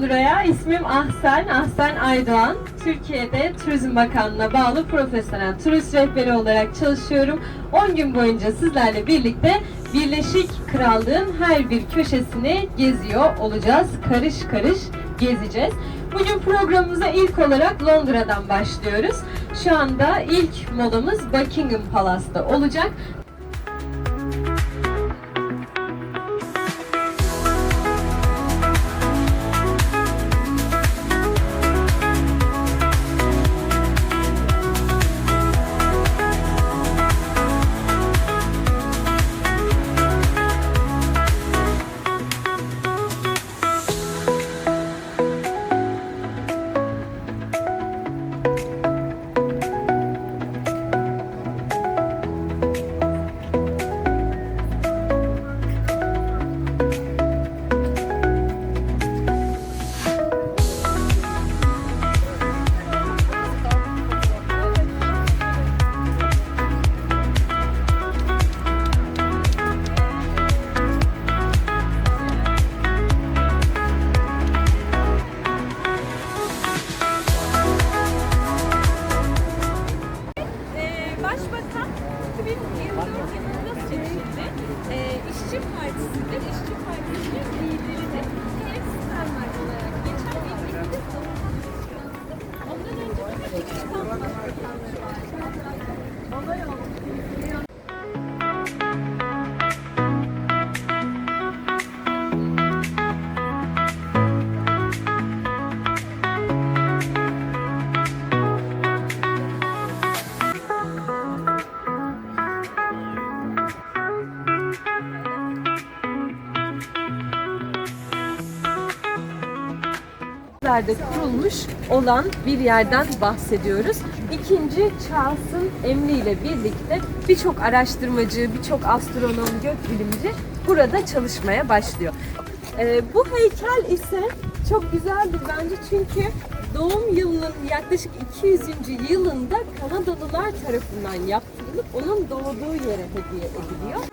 Londra'ya. İsmim Ahsen, Ahsen Aydoğan. Türkiye'de Turizm Bakanlığı'na bağlı profesyonel turist rehberi olarak çalışıyorum. 10 gün boyunca sizlerle birlikte Birleşik Krallığın her bir köşesini geziyor olacağız. Karış karış gezeceğiz. Bugün programımıza ilk olarak Londra'dan başlıyoruz. Şu anda ilk molamız Buckingham Palace'ta olacak. 1940'larda kurulmuş olan bir yerden bahsediyoruz. İkinci Charles'ın emriyle birlikte birçok araştırmacı, birçok astronom, gökbilimci burada çalışmaya başlıyor. Ee, bu heykel ise çok güzeldir bence çünkü doğum yılının yaklaşık 200. yılında Kanadalılar tarafından yaptırılıp onun doğduğu yere hediye ediliyor.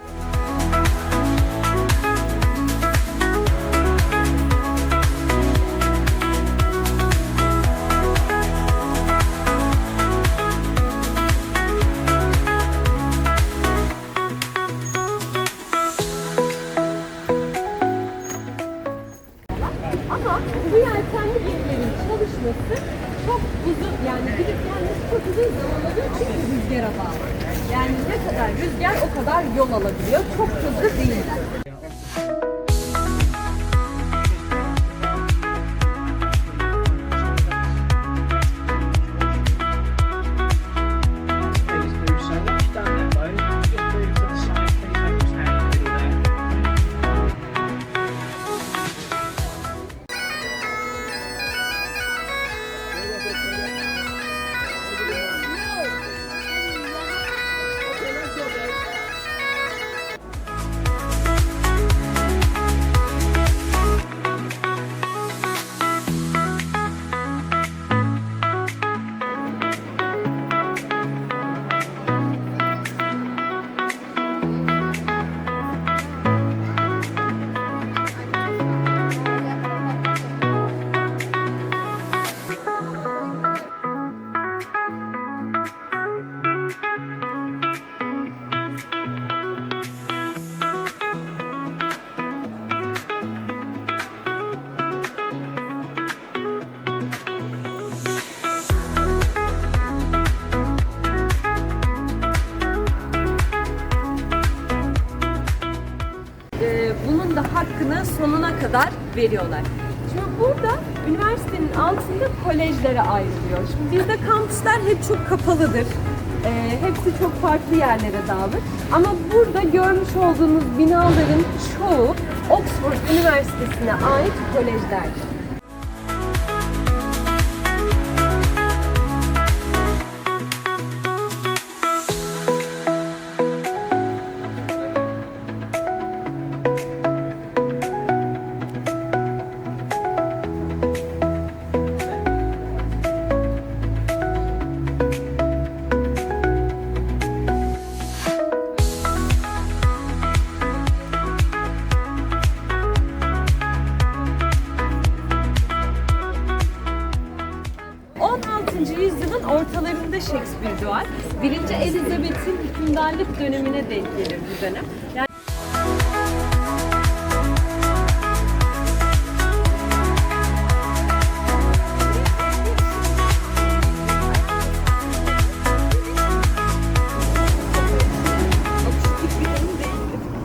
Çalışması çok uzun yani gidip gelmesi çok uzun zaman alıyor çünkü rüzgara bağlı. Yani ne kadar rüzgar o kadar yol alabiliyor. Çok hızlı değiller. Kadar veriyorlar. Şimdi burada üniversitenin altında kolejlere ayrılıyor. Şimdi bizde kampüsler hep çok kapalıdır. Ee, hepsi çok farklı yerlere dağılır. Ama burada görmüş olduğunuz binaların çoğu Oxford Üniversitesi'ne ait kolejlerdir. Bir duvar. Birinci Elizabeth'in hükümdarlık dönemine denk gelir bu dönem. Yani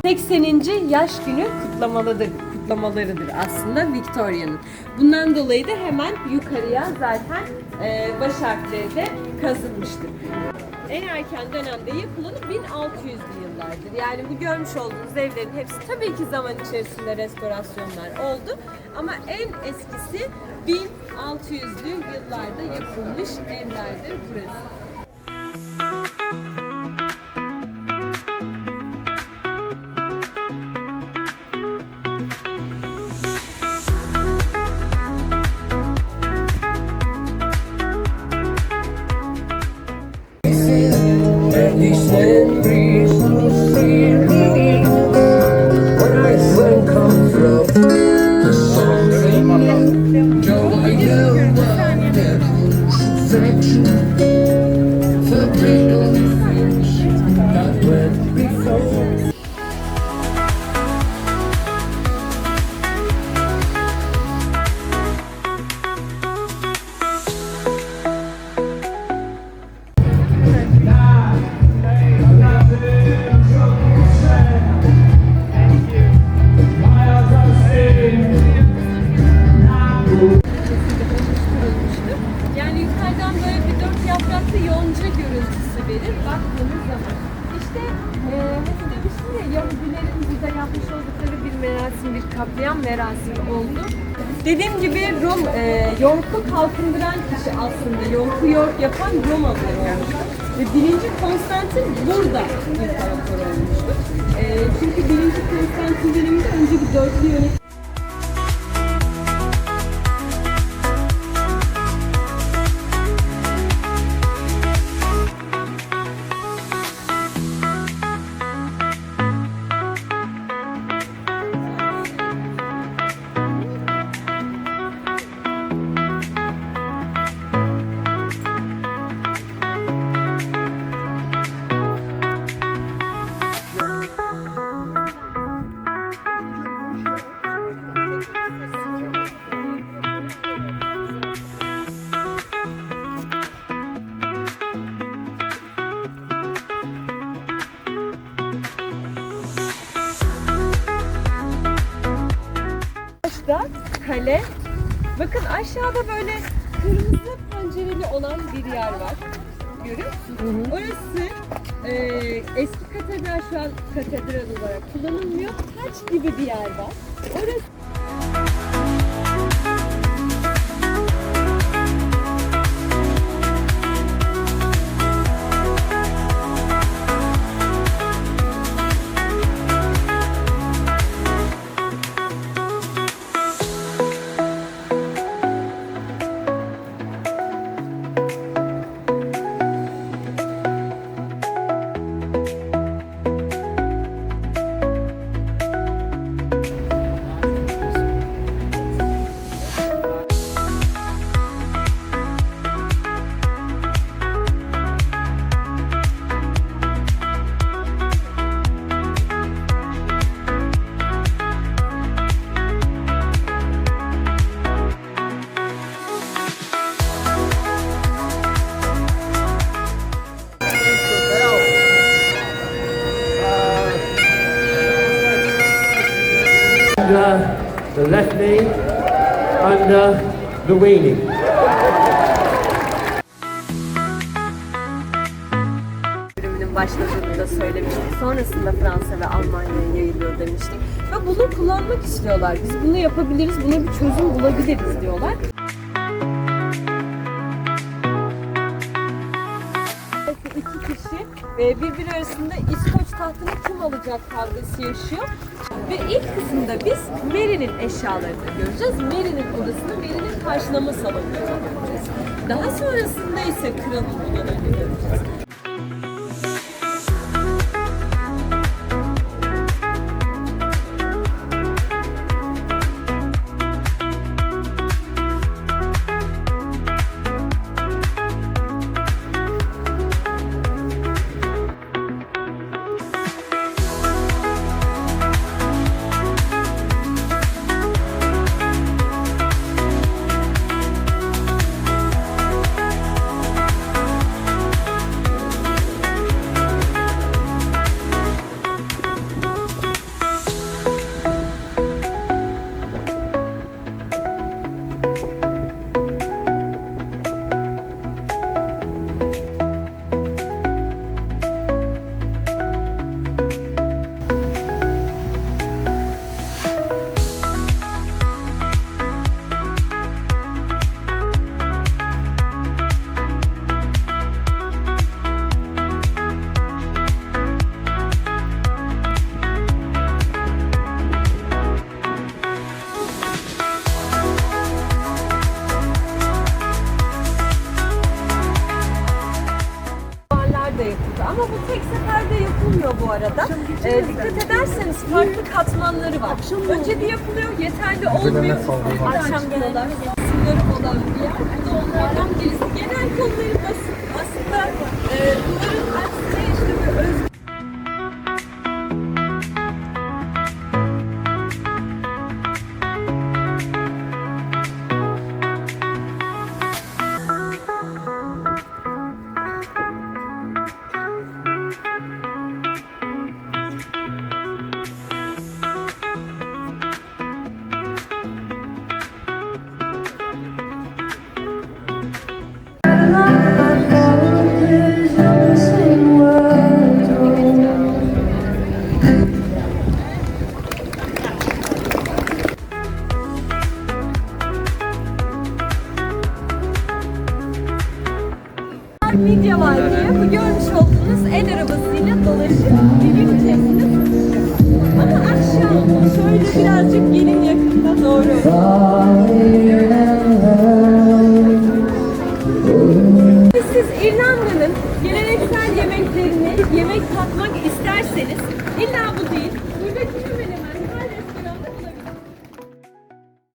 ...80. yaş günü kutlamalıdır, kutlamalarıdır aslında Victoria'nın. Bundan dolayı da hemen yukarıya zaten e, baş harfleri de kazınmıştır. En erken dönemde yapılanı 1600'lü yıllardır. Yani bu görmüş olduğunuz evlerin hepsi tabii ki zaman içerisinde restorasyonlar oldu. Ama en eskisi 1600'lü yıllarda yapılmış evlerdir burası. Dediğim gibi Rom, e, York'u kalkındıran kişi aslında York'u York yapan Romalılar olmuştur. Ve birinci Konstantin burada imparator olmuştur. E, çünkü birinci Konstantin döneminde önce bir dörtlü yönetim Kale. Bakın aşağıda böyle kırmızı pencereli olan bir yer var. Görüyor musunuz? Orası e, eski katedral şu an katedral olarak kullanılmıyor. Taç gibi bir yer var. Orası the weenie. bölümünün başladığını da söylemiştik. Sonrasında Fransa ve Almanya'ya yayılıyor demiştik. Ve bunu kullanmak istiyorlar. Biz bunu yapabiliriz, buna bir çözüm bulabiliriz diyorlar. iki kişi e, birbiri arasında İskoç tahtını kim alacak kavgası yaşıyor. Ve ilk kısımda biz Mary'nin eşyalarını göreceğiz. Mary'nin odasını, Mary'nin karşılama salonunu göreceğiz. Daha sonrasında ise kralın odalarını göreceğiz. farklı katmanları var. Önce bir yapılıyor, yeterli olmuyor. Akşam genelde. Sınırı olan bir yer. Onlardan birisi genel konuları basit.